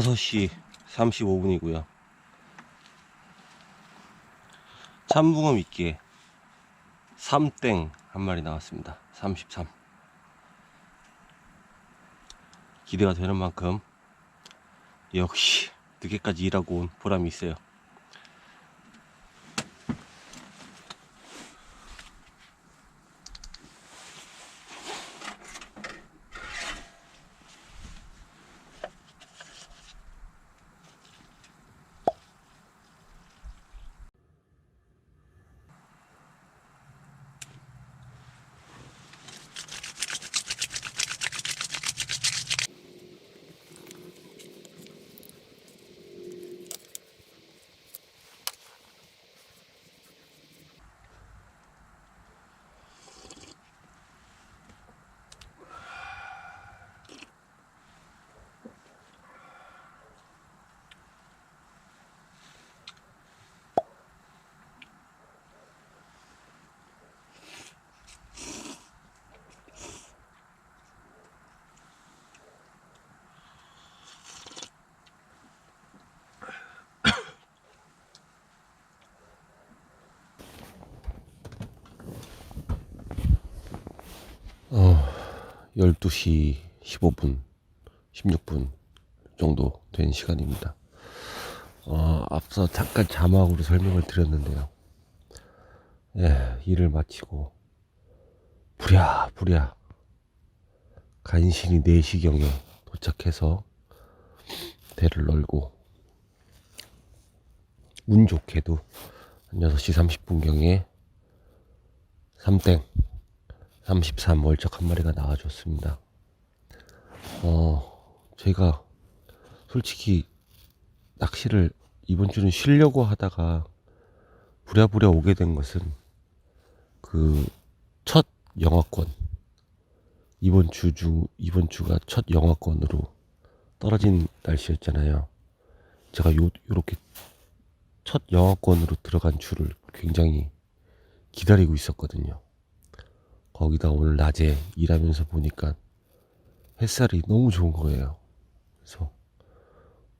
6시 35분이고요. 참붕어 미끼에 3땡 한 마리 나왔습니다. 33 기대가 되는 만큼 역시 늦게까지 일하고 온 보람이 있어요. 12시 15분, 16분 정도 된 시간입니다. 어, 앞서 잠깐 자막으로 설명을 드렸는데요. 예, 일을 마치고 부랴부랴 간신히 4시경에 도착해서 배를 널고 운 좋게도 한 6시 30분경에 3땡 33 월척 한 마리가 나와줬습니다. 어, 제가 솔직히 낚시를 이번 주는 쉬려고 하다가 부랴부랴 오게 된 것은 그 첫 영화권 이번 주 중 이번 주가 첫 영화권으로 떨어진 날씨였잖아요. 제가 요 요렇게 첫 영화권으로 들어간 주를 굉장히 기다리고 있었거든요. 거기다 오늘 낮에 일하면서 보니까 햇살이 너무 좋은 거예요. 그래서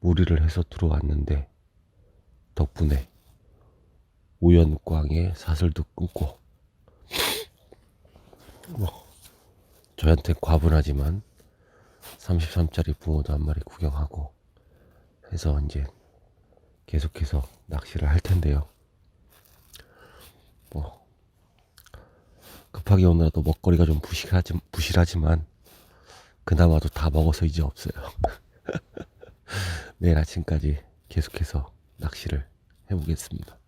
무리를 해서 들어왔는데 덕분에 우연광에 사슬도 끊고 뭐 저한테 과분하지만 33짜리 붕어도 한 마리 구경하고 해서 이제 계속해서 낚시를 할 텐데요. 뭐 급하게 오느라도 먹거리가 좀 부실하지, 부실하지만 그나마도 다 먹어서 이제 없어요. 내일 아침까지 계속해서 낚시를 해보겠습니다.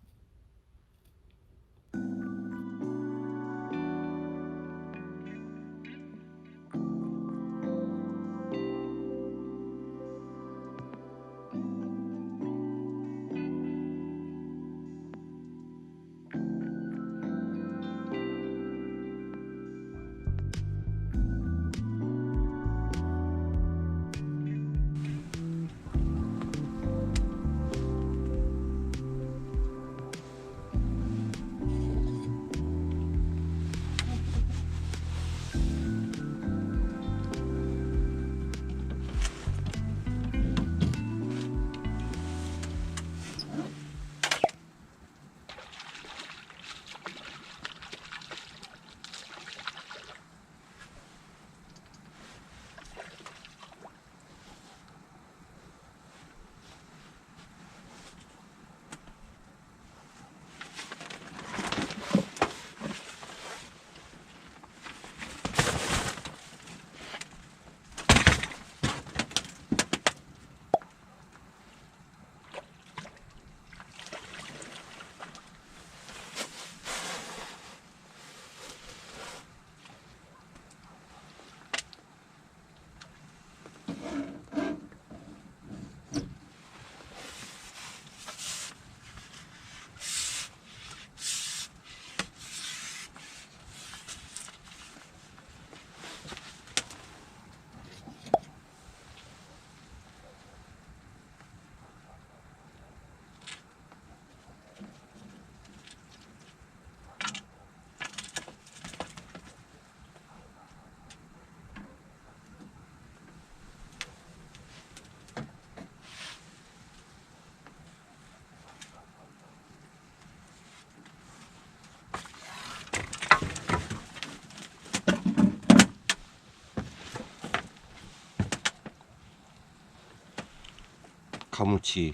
가물치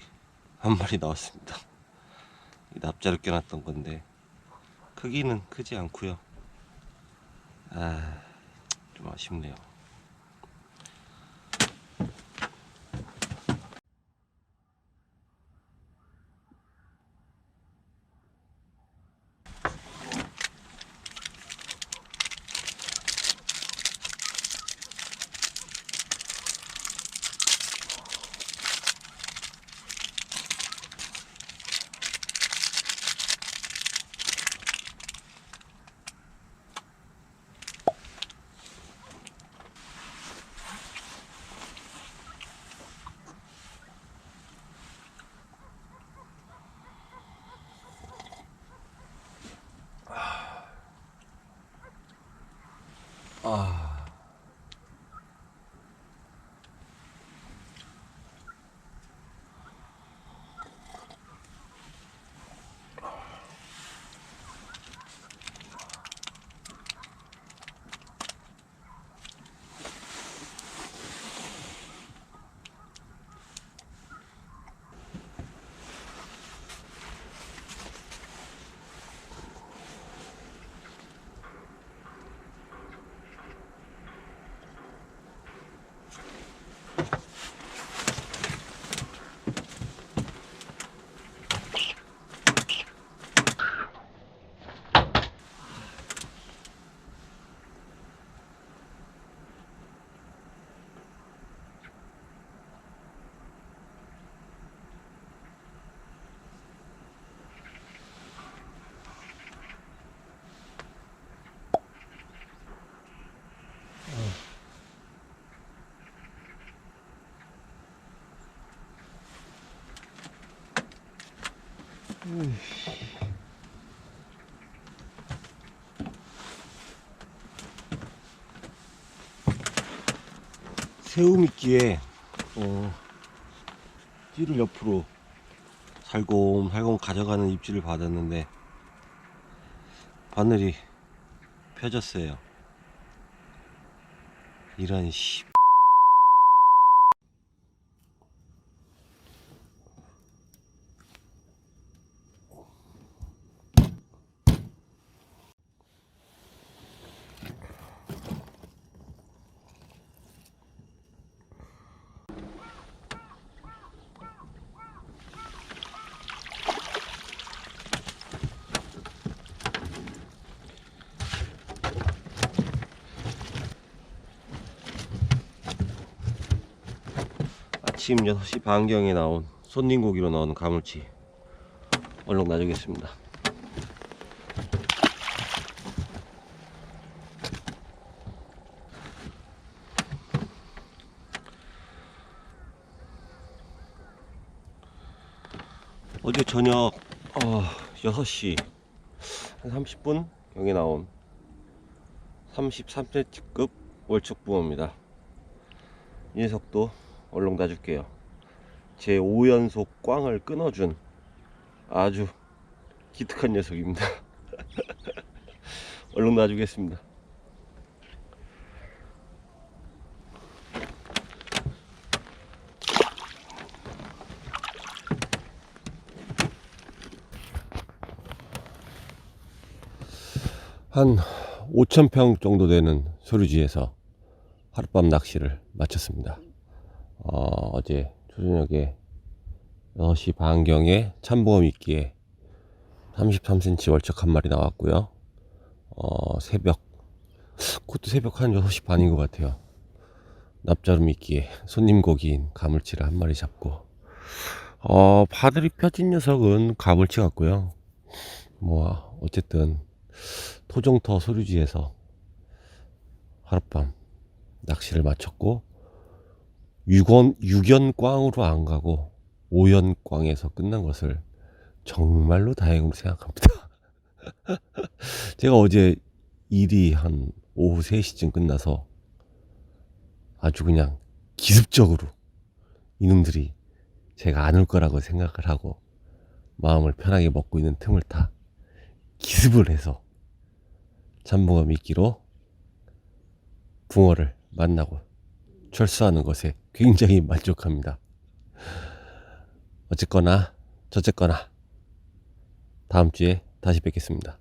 한 마리 나왔습니다. 이 납자를 껴놨던 건데 크기는 크지 않고요. 아, 좀 아쉽네요. 아. 새우 미끼에 어, 띠를 옆으로 살곰살곰 가져가는 입질을 받았는데 바늘이 펴졌어요. 이런 씨. 아침 6시 반경에 나온 손님 고기로 나오는 가물치 얼른 놔주겠습니다. 어제 저녁 어, 6시 한 30분 경에 나온 33cm급 월척 붕어입니다. 이 녀석도 얼른 놔줄게요. 제 5연속 꽝을 끊어준 아주 기특한 녀석입니다. 얼른 놔주겠습니다. 한 5,000평 정도 되는 소류지에서 하룻밤 낚시를 마쳤습니다. 어, 어제 초저녁에 6시 반경에 참보험 있기에 33cm 월척 한 마리 나왔고요. 어, 새벽, 그것도 새벽 한 6시 반인 것 같아요. 납자름 있기에 손님 고기인 가물치를 한 마리 잡고, 어, 바늘이 펴진 녀석은 가물치 같고요. 뭐, 어쨌든, 토종터 소류지에서 하룻밤 낚시를 마쳤고, 6원, 6연꽝으로 안 가고 5연꽝에서 끝난 것을 정말로 다행으로 생각합니다. 제가 어제 일이 한 오후 3시쯤 끝나서 아주 그냥 기습적으로 이놈들이 제가 안 올 거라고 생각을 하고 마음을 편하게 먹고 있는 틈을 타 기습을 해서 잠봉어 미끼로 붕어를 만나고 철수하는 것에 굉장히 만족합니다. 어쨌거나 저쨌거나 다음 주에 다시 뵙겠습니다.